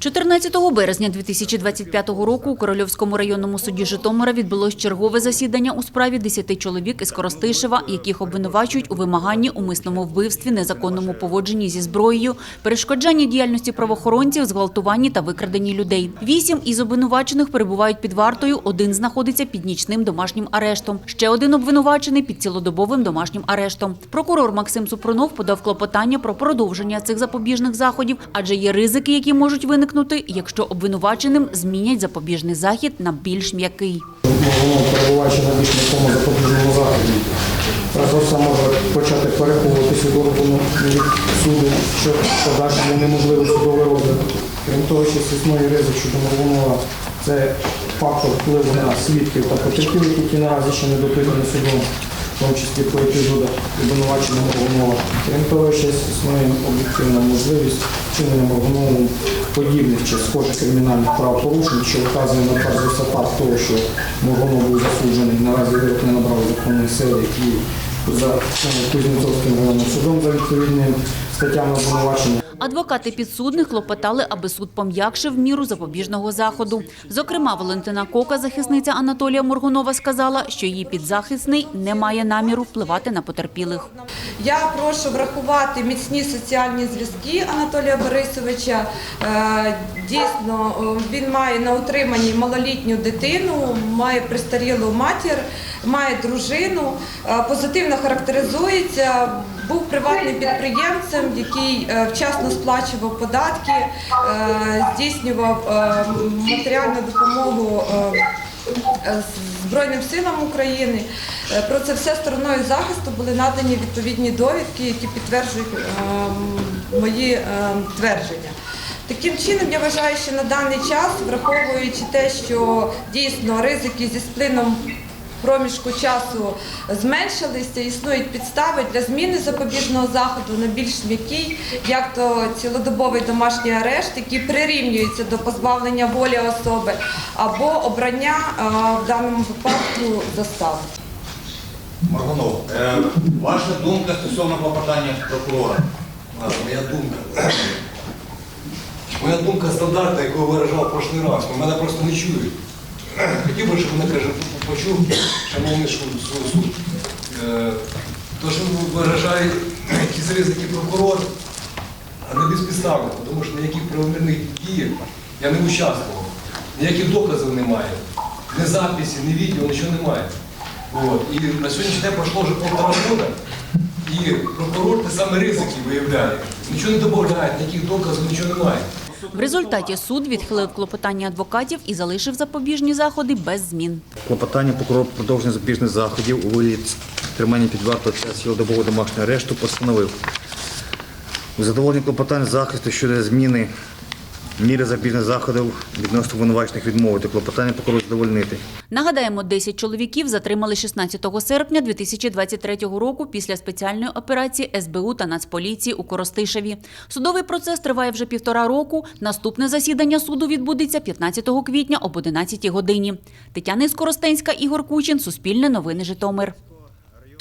14 березня 2025 року у Корольовському районному суді Житомира відбулось чергове засідання у справі 10 чоловік із Коростишева, яких обвинувачують у вимаганні, умисному вбивстві, незаконному поводженні зі зброєю, перешкоджанні діяльності правоохоронців, зґвалтуванні та викраденні людей. Вісім із обвинувачених перебувають під вартою, один знаходиться під нічним домашнім арештом. Ще один обвинувачений під цілодобовим домашнім арештом. Прокурор Максим Супрунов подав клопотання про продовження цих запобіжних заходів, адже є ризики, які можуть виникнути, якщо обвинуваченим змінять запобіжний захід на більш м'який. Перебуваючи на більш м'якому запобіжному заході. Разовця може почати переховуватися органу від суду, що подальшому неможливо судовий розгляд. Крім того, що існує ризик щодо Моргунова, це фактор впливу на свідків та потерпілих, які наразі ще не допитані судом, в тому числі по епізодах обвинувачення Моргунова. Крім того, ще існує об'єктивна можливість вчинення Моргуновим подібних чи схожих кримінальних правопорушень, що вказує на перш за факт того, що Моргунов був засуджений, наразі вирок не набрав законної сили і за Кузнецовським головним судом за відповідним статтями обвинувачення. Адвокати підсудних клопотали, аби суд пом'якшив міру запобіжного заходу. Зокрема, Валентина Кока, захисниця Анатолія Моргунова, сказала, що її підзахисний не має наміру впливати на потерпілих. Я прошу врахувати міцні соціальні зв'язки Анатолія Борисовича. Е, Дійсно, е, він має на утриманні малолітню дитину, має престарілу матір, має дружину, е, позитивно характеризується. Був приватним підприємцем, який е, сплачував податки, е, здійснював е, матеріальну допомогу е, Збройним силам України. Про це все стороною захисту були надані відповідні довідки, які підтверджують мої твердження. Таким чином, я вважаю, що на даний час, враховуючи те, що дійсно ризики зі сплином проміжку часу зменшилися, існують підстави для зміни запобіжного заходу на більш м'який, як то цілодобовий домашній арешт, який прирівнюється до позбавлення волі особи, або обрання е, в даному випадку застави. Маргунов, е, ваша думка стосовно клопотання прокурора? А, Моя думка. Моя думка стандартна, яку я виражав в прошлий раз. Мене просто не чують. Хотів би, щоб мене каже, почув, шановний суд. суд. Е, що виражає якісь ризики прокурор, а не безпідставно, тому що ніяких правомірних діях я не участвував. Ніяких доказів немає. Ні записі, ні відео, нічого немає. От. І на сьогоднішній день пройшло вже полтора року, і прокурор те саме ризики виявляє. Нічого не додає, ніяких доказів, нічого немає. В результаті суд відхилив клопотання адвокатів і залишив запобіжні заходи без змін. Клопотання прокурор продовження запобіжних заходів у вигляді тримання під вартою та цілодобового домашнього арешту постановив. У задоволенні клопотань захисту щодо зміни міри запобіжних заходів відносно винувачених відмовити. Клопотання прокурор задовольнити. Нагадаємо, 10 чоловіків затримали 16 серпня 2023 року після спеціальної операції СБУ та Нацполіції у Коростишеві. Судовий процес триває вже півтора року. Наступне засідання суду відбудеться 15 квітня об 11 годині. Тетяна Скоростенська, Ігор Кучин, Суспільне новини Житомир.